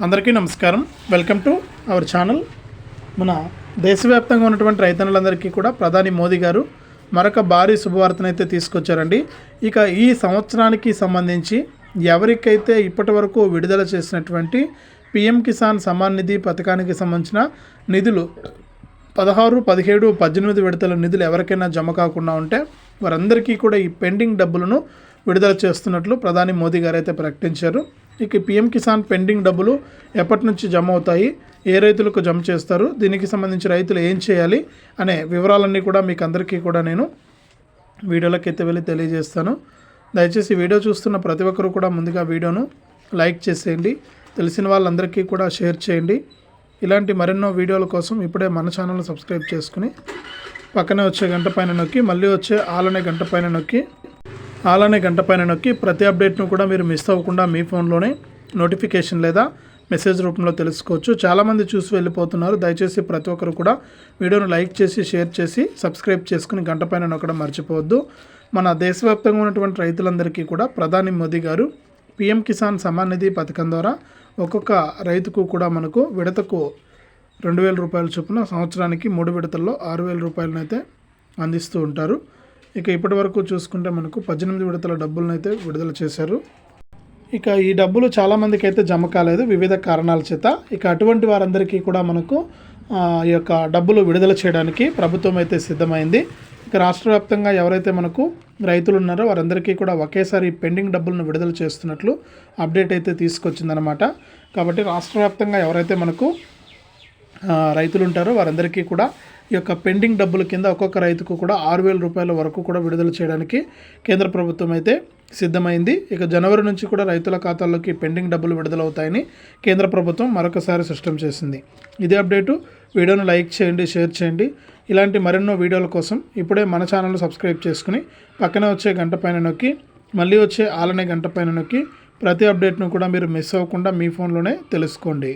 అందరికీ నమస్కారం. Welcome to our channel మన దేశవ్యాప్తంగా ఉన్నటువంటి రైతన్నులందరికీ కూడా ప్రధాని మోదీ గారు మరొక భారీ శుభవార్తనైతే తీసుకొచ్చారండి. ఇక ఈ సంవత్సరానికి సంబంధించి ఎవరికైతే ఇప్పటి వరకు విడుదల చేసినటువంటి పిఎం కిసాన్ సమాన్ నిధి పథకానికి సంబంధించిన నిధులు పదహారు పదిహేడు పద్దెనిమిది విడతల నిధులు ఎవరికైనా జమ కాకుండా ఉంటే వారందరికీ కూడా ఈ పెండింగ్ డబ్బులను విడుదల చేస్తున్నట్లు ప్రధాని మోదీ గారు అయితే ప్రకటించారు. ఇక పిఎం కిసాన్ పెండింగ్ డబ్బులు ఎప్పటి నుంచి జమ అవుతాయి ఏ రైతులకు జమ చేస్తారు? దీనికి సంబంధించి రైతులు ఏం చేయాలి? అనే వివరాలన్నీ కూడా మీకు అందరికీ కూడా నేను వీడియోలోకి అయితే వెళ్ళి తెలియజేస్తాను. దయచేసి వీడియో చూస్తున్న ప్రతి ఒక్కరు కూడా ముందుగా వీడియోను లైక్ చేసేయండి. తెలిసిన వాళ్ళందరికీ కూడా షేర్ చేయండి. ఇలాంటి మరెన్నో వీడియోల కోసం ఇప్పుడే మన ఛానల్ని సబ్స్క్రైబ్ చేసుకుని పక్కనే వచ్చే గంట పైన నొక్కి మళ్ళీ వచ్చే ఆలనే గంట పైన నొక్కి అలానే గంట పైన నొక్కి ప్రతి అప్డేట్ను కూడా మీరు మిస్ అవ్వకుండా మీ ఫోన్లోనే నోటిఫికేషన్ లేదా మెసేజ్ రూపంలో తెలుసుకోవచ్చు. చాలామంది చూసి వెళ్ళిపోతున్నారు. దయచేసి ప్రతి ఒక్కరు కూడా వీడియోను లైక్ చేసి షేర్ చేసి సబ్స్క్రైబ్ చేసుకుని గంట పైన నొక్కడం మర్చిపోవద్దు. మన దేశవ్యాప్తంగా ఉన్నటువంటి రైతులందరికీ కూడా ప్రధాని మోదీ గారు పిఎం కిసాన్ సమాన్ నిధి పథకం ద్వారా ఒక్కొక్క రైతుకు కూడా మనకు విడతకు రెండు వేల రూపాయల చొప్పున సంవత్సరానికి మూడు విడతల్లో ఆరు వేల రూపాయలను అయితే అందిస్తూ ఉంటారు. ఇక ఇప్పటి వరకు చూసుకుంటే మనకు పద్దెనిమిది విడతల డబ్బులను అయితే విడుదల చేశారు. ఇక ఈ డబ్బులు చాలామందికి అయితే జమ కాలేదు వివిధ కారణాల చేత. ఇక అటువంటి వారందరికీ కూడా మనకు ఈ యొక్క డబ్బులు విడుదల చేయడానికి ప్రభుత్వం అయితే సిద్ధమైంది. ఇక రాష్ట్ర వ్యాప్తంగా ఎవరైతే మనకు రైతులు ఉన్నారో వారందరికీ కూడా ఒకేసారి పెండింగ్ డబ్బులను విడుదల చేస్తున్నట్లు అప్డేట్ అయితే తీసుకొచ్చిందనమాట కాబట్టి రాష్ట్ర వ్యాప్తంగా ఎవరైతే మనకు రైతులు ఉంటారో. వారందరికీ కూడా ఈ యొక్క పెండింగ్ డబ్బుల కింద ఒక్కొక్క రైతుకు కూడా ఆరు వేల రూపాయల వరకు కూడా విడుదల చేయడానికి కేంద్ర ప్రభుత్వం అయితే సిద్ధమైంది. ఇక జనవరి నుంచి కూడా రైతుల ఖాతాల్లోకి పెండింగ్ డబ్బులు విడుదలవుతాయని కేంద్ర ప్రభుత్వం మరొకసారి స్పష్టం చేసింది. ఇదే అప్డేటు. వీడియోను లైక్ చేయండి షేర్ చేయండి. ఇలాంటి మరెన్నో వీడియోల కోసం ఇప్పుడే మన ఛానల్ సబ్స్క్రైబ్ చేసుకుని పక్కనే వచ్చే గంట పైన నొక్కి మళ్ళీ వచ్చే ఆలనే గంట పైన నొక్కి ప్రతి అప్డేట్ను కూడా మీరు మిస్ అవ్వకుండా మీ ఫోన్లోనే తెలుసుకోండి.